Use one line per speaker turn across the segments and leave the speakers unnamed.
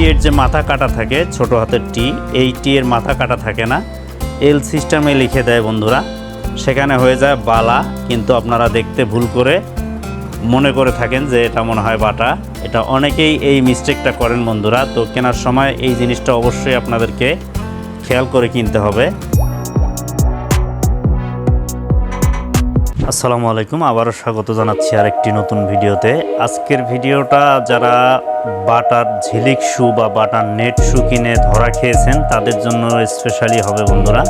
টি এর যে মাথা কাটা থাকে, ছোট হাতের টি, এই টি এর মাথা কাটা থাকে না। এল সিস্টেমে লিখে দেয় বন্ধুরা, সেখানে হয়ে যায় বালা, কিন্তু আপনারা দেখতে ভুল করে মনে করে থাকেন যে এটা মনে হয় বাটা। এটা অনেকেই এই মিস্টেকটা করেন বন্ধুরা, তো কেনার সময় এই জিনিসটা অবশ্যই আপনাদেরকে খেয়াল করে কিনতে হবে। আসসালামু আলাইকুম, আবারও স্বাগত জানাচ্ছি আরেকটি নতুন ভিডিওতে। আজকের ভিডিওটা যারা বাটার ঝিলিক শু বা বাটার নেট শু কিনে ধরা খেয়েছেন, তাদের জন্য স্পেশালি হবে বন্ধুরা।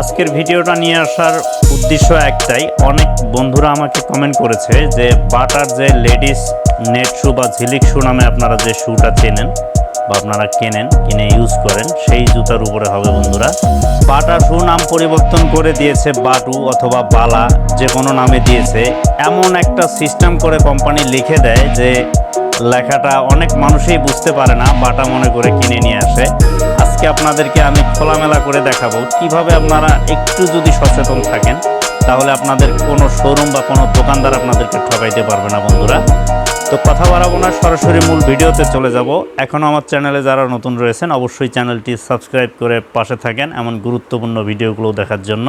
আজকের ভিডিওটা নিয়ে আসার উদ্দেশ্য একটাই, অনেক বন্ধুরা আমাকে কমেন্ট করেছে যে বাটার যে লেডিস নেট শু বা ঝিলিক শু নামে আপনারা যে শুটা চেনেন বা আপনারা কেনেন, কিনে ইউজ করেন, সেই জুতার উপরে হবে বন্ধুরা। বাটা শু নাম পরিবর্তন করে দিয়েছে বাটু অথবা বালা যে কোনো নামে দিয়েছে। এমন একটা সিস্টেম করে কোম্পানি লিখে দেয় যে, লেখাটা অনেক মানুষই বুঝতে পারে না, বাটা মনে করে কিনে নিয়ে আসে। আজকে আপনাদেরকে আমি খোলামেলা করে দেখাবো কীভাবে আপনারা একটু যদি সচেতন থাকেন তাহলে আপনাদের কোনো শোরুম বা কোনো দোকানদার আপনাদেরকে ঠকাইতে পারবে না, বন্ধুরা। তো কথা বাড়াবো না, সরাসরি মূল ভিডিওতে চলে যাব। এখনও আমার চ্যানেলে যারা নতুন রয়েছেন, অবশ্যই চ্যানেলটি সাবস্ক্রাইব করে পাশে থাকেন এমন গুরুত্বপূর্ণ ভিডিওগুলো দেখার জন্য।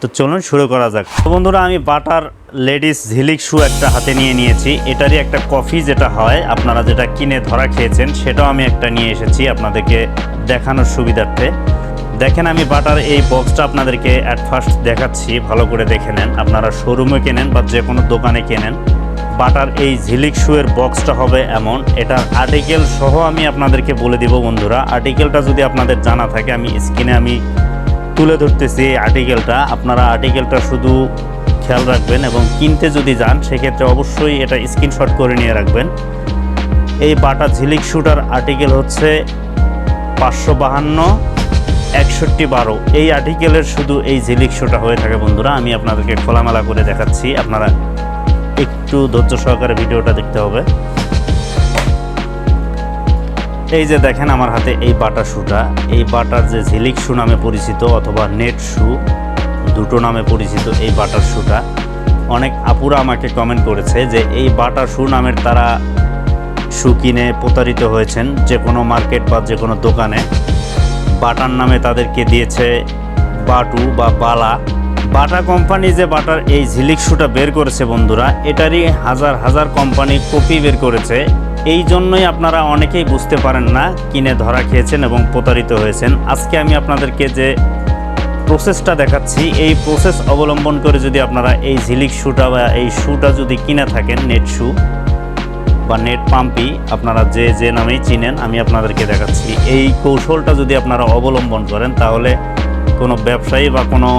তো চলুন শুরু করা যাক। তো বন্ধুরা, আমি বাটার লেডিস ঝিলিক শু একটা হাতে নিয়ে নিয়েছি। এটারই একটা কফি যেটা হয়, আপনারা যেটা কিনে ধরা খেয়েছেন, সেটাও আমি একটা নিয়ে এসেছি আপনাদেরকে দেখানোর সুবিধার্থে। দেখেন আমি বাটার এই বক্সটা আপনাদেরকে অ্যাট ফার্স্ট দেখাচ্ছি, ভালো করে দেখে নেন। আপনারা শোরুমে কেনেন বা যে কোনো দোকানে কেনেন। বাটার এই ঝিলিক শুয়ের বক্সটা হবে এমন। এটার আর্টিকেল সহ আমি আপনাদেরকে বলে দিব বন্ধুরা। আর্টিকেলটা যদি আপনাদের জানা থাকে, আমি স্ক্রিনে আমি তুলে ধরতেছি এই আর্টিকেলটা আপনারা আর্টিকেলটা শুধু খেয়াল রাখবেন এবং কিনতে যদি যান, সেক্ষেত্রে অবশ্যই এটা স্ক্রিনশট করে নিয়ে রাখবেন। এই বাটা ঝিলিক শুটার আর্টিকেল হচ্ছে পাঁচশো বাহান্ন। একষট্টি বারো। এই আর্টিকেলের শুধু এই ঝিলিক শুটা হয়ে থাকে বন্ধুরা। আমি আপনাদেরকে খোলামেলা করে দেখাচ্ছি। আপনারা একটু ধৈর্য সহকারে ভিডিওটা দেখতে হবে। এই যে দেখেন আমার হাতে এই বাটা শুটা এই বাটার যে ঝিলিক শু নামে পরিচিত অথবা নেট শু দুটো নামে পরিচিত এই বাটার শুটা অনেক আপুরা আমাকে কমেন্ট করেছে যে এই বাটার শু নামের তারা শু কিনে প্রতারিত হয়েছেন যে কোনো মার্কেট বা যে কোনো দোকানে। বাটার নামে তাদেরকে দিয়েছে বাটু বা বালা। বাটা কোম্পানি যে বাটার এই ঝিলিক শুটা বের করেছে বন্ধুরা, এটারই হাজার হাজার কোম্পানি কপি বের করেছে। এই জন্যই আপনারা অনেকেই বুঝতে পারেন না কিনে ধরা খেয়েছেন এবং প্রতারিত হয়েছেন। আজকে আমি আপনাদেরকে যে প্রসেসটা দেখাচ্ছি, এই প্রসেস অবলম্বন করে যদি আপনারা এই ঝিলিক শুটা বা এই শুটা যদি কিনে থাকেন, নেট শু বা নেট পাম্পই আপনারা যে যে নামেই চিনেন, আমি আপনাদেরকে দেখাচ্ছি। এই কৌশলটা যদি আপনারা অবলম্বন করেন, তাহলে কোনো ব্যবসায়ী বা কোনো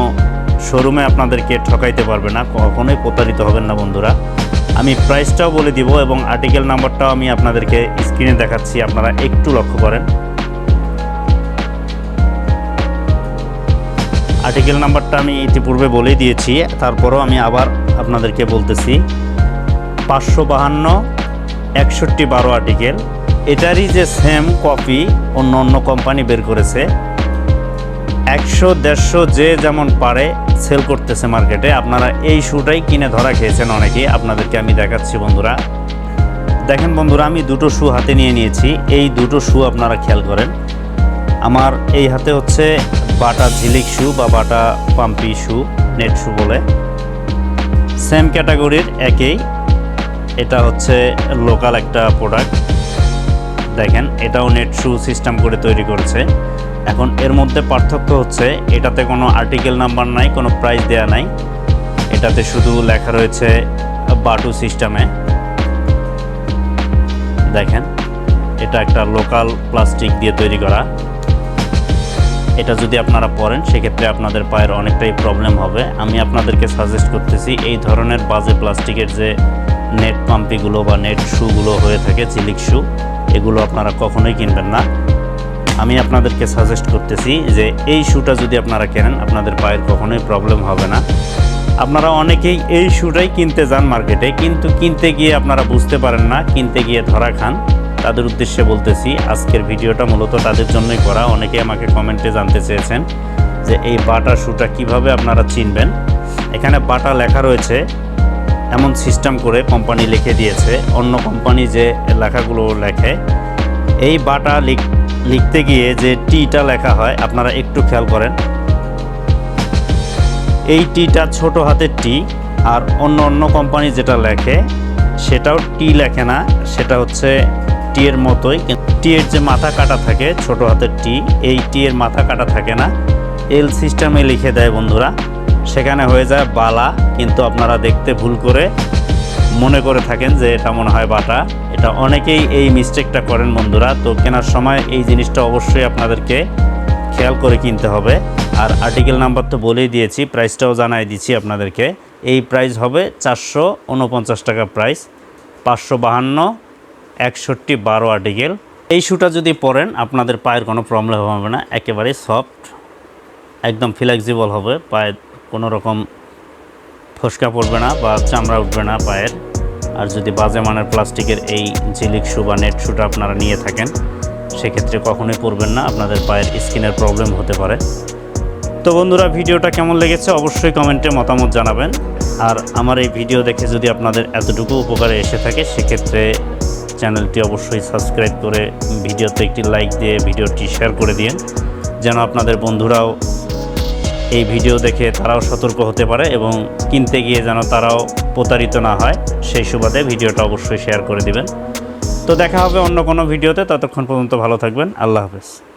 শোরুমে আপনাদেরকে ঠকাইতে পারবে না, কখনোই প্রতারিত হবেন না বন্ধুরা। আমি প্রাইসটাও বলে দিব এবং আর্টিকেল নাম্বারটাও আমি আপনাদেরকে স্ক্রিনে দেখাচ্ছি, আপনারা একটু লক্ষ্য করেন। আর্টিকেল নাম্বারটা আমি ইতিপূর্বে বলেই দিয়েছি, তারপরও আমি আবার আপনাদেরকে বলতেছি। পাঁচশো বাহান্ন একষট্টি বারো আর্টিকেল এটারই যে সেম কপি অন্য অন্য কোম্পানি বের করেছে। একশো, দেড়শো যে যেমন পারে সেল করতেছে মার্কেটে আপনারা এই শুটাই কিনে ধরা খেয়েছেন অনেকেই আপনাদেরকে আমি দেখাচ্ছি বন্ধুরা। দেখেন বন্ধুরা, আমি দুটো শু হাতে নিয়ে নিয়েছি। এই দুটো শু আপনারা খেয়াল করেন। আমার এই হাতে হচ্ছে বাটা ঝিলিক শু বা বাটা পাম্পি শু নেট শু বলে। সেম ক্যাটাগরির একই। এটা হচ্ছে লোকাল একটা প্রোডাক্ট দেখেন, এটাও নেট শু সিস্টেম করে তৈরি করেছে। এখন এর মধ্যে পার্থক্য হচ্ছে, এটাতে কোনো আর্টিকেল নাম্বার নাই, কোনো প্রাইস দেয়া নাই। এটাতে শুধু লেখা রয়েছে বাটু সিস্টেমে দেখেন, এটা একটা লোকাল প্লাস্টিক দিয়ে তৈরি করা। এটা যদি আপনারা পরেন, সেক্ষেত্রে আপনাদের পায়ের অনেকটাই প্রবলেম হবে। আমি আপনাদেরকে সাজেস্ট করতেছি, এই ধরনের বাজে প্লাস্টিকের যে নেট পাম্পিগুলো বা নেট শুগুলো হয়ে থাকে চিলিক শু, এগুলো আপনারা কখনোই কিনবেন না। আমি আপনাদেরকে সাজেস্ট করতেছি যে এই শুটা যদি আপনারা কেনেন, আপনাদের পায়ের কখনোই প্রবলেম হবে না। আপনারা অনেকেই এই শুটাই কিনতে যান মার্কেটে, কিন্তু কিনতে গিয়ে আপনারা বুঝতে পারেন না, কিনতে গিয়ে ধরা খান। তাদের উদ্দেশ্যে বলতেছি, আজকের ভিডিওটা মূলত তাদের জন্যই করা। অনেকে আমাকে কমেন্টে জানতে চেয়েছেন যে এই বাটা শুটা কীভাবে আপনারা চিনবেন। এখানে বাটা লেখা রয়েছে এমন সিস্টেম করে কোম্পানি লিখে দিয়েছে, অন্য কোম্পানি যে লেখাগুলো লেখে, এই বাটা লিখ- লিখতে গিয়ে যে টিটা লেখা হয়, আপনারা একটু খেয়াল করেন। এই টিটা ছোট হাতের টি, আর অন্য অন্য কোম্পানি যেটা লেখে, সেটাও টি লেখে না, সেটা হচ্ছে টি এর মতোই টি এর যে মাথা কাটা থাকে, ছোট হাতের টি, এই টি এর মাথা কাটা থাকে না। এল সিস্টেমে লিখে দেয় বন্ধুরা। সেখানে হয়ে যায় বালা, কিন্তু আপনারা দেখতে ভুল করে মনে করে থাকেন যে এটা মনে হয় বাটা। এটা অনেকেই এই মিস্টেকটা করেন বন্ধুরা। তো কেনার সময় এই জিনিসটা অবশ্যই আপনাদেরকে খেয়াল করে কিনতে হবে। আর আর্টিকেল নাম্বার তো বলেই দিয়েছি প্রাইসটাও জানাই দিচ্ছি আপনাদেরকে। এই প্রাইস হবে চারশো উনপঞ্চাশ টাকা প্রাইস পাঁচশো বাহান্ন, একষট্টি বারো আর্টিকেল এই শুটা যদি পরেন, আপনাদের পায়ের কোনো প্রবলেম হবে না। একেবারে সফট একদম ফ্লেক্সিবল হবে পায়ে কোনো রকম ফসকা পড়বে না বা চামড়া উঠবে না পায়ের। আর যদি বাজে মানের প্লাস্টিকের এই ঝিলিক শু বা নেট শুটা আপনারা নিয়ে থাকেন, সেক্ষেত্রে কখনোই পরবেন না, আপনাদের পায়ের স্কিনের প্রবলেম হতে পারে। তো বন্ধুরা, ভিডিওটা কেমন লেগেছে অবশ্যই কমেন্টে মতামত জানাবেন। আর আমার এই ভিডিও দেখে যদি আপনাদের এতটুকু উপকারে এসে থাকে, সেক্ষেত্রে চ্যানেলটি অবশ্যই সাবস্ক্রাইব করে ভিডিওতে একটি লাইক দিয়ে ভিডিওটি শেয়ার করে দিন যেন আপনাদের বন্ধুরাও এই ভিডিও দেখে তারাও সতর্ক হতে পারে এবং কিনতে গিয়ে যেন তারাও প্রতারিত না হয়, সেই সুবাদে ভিডিওটা অবশ্যই শেয়ার করে দিবেন। তো দেখা হবে অন্য কোনো ভিডিওতে, ততক্ষণ পর্যন্ত ভালো থাকবেন। আল্লাহ হাফেজ।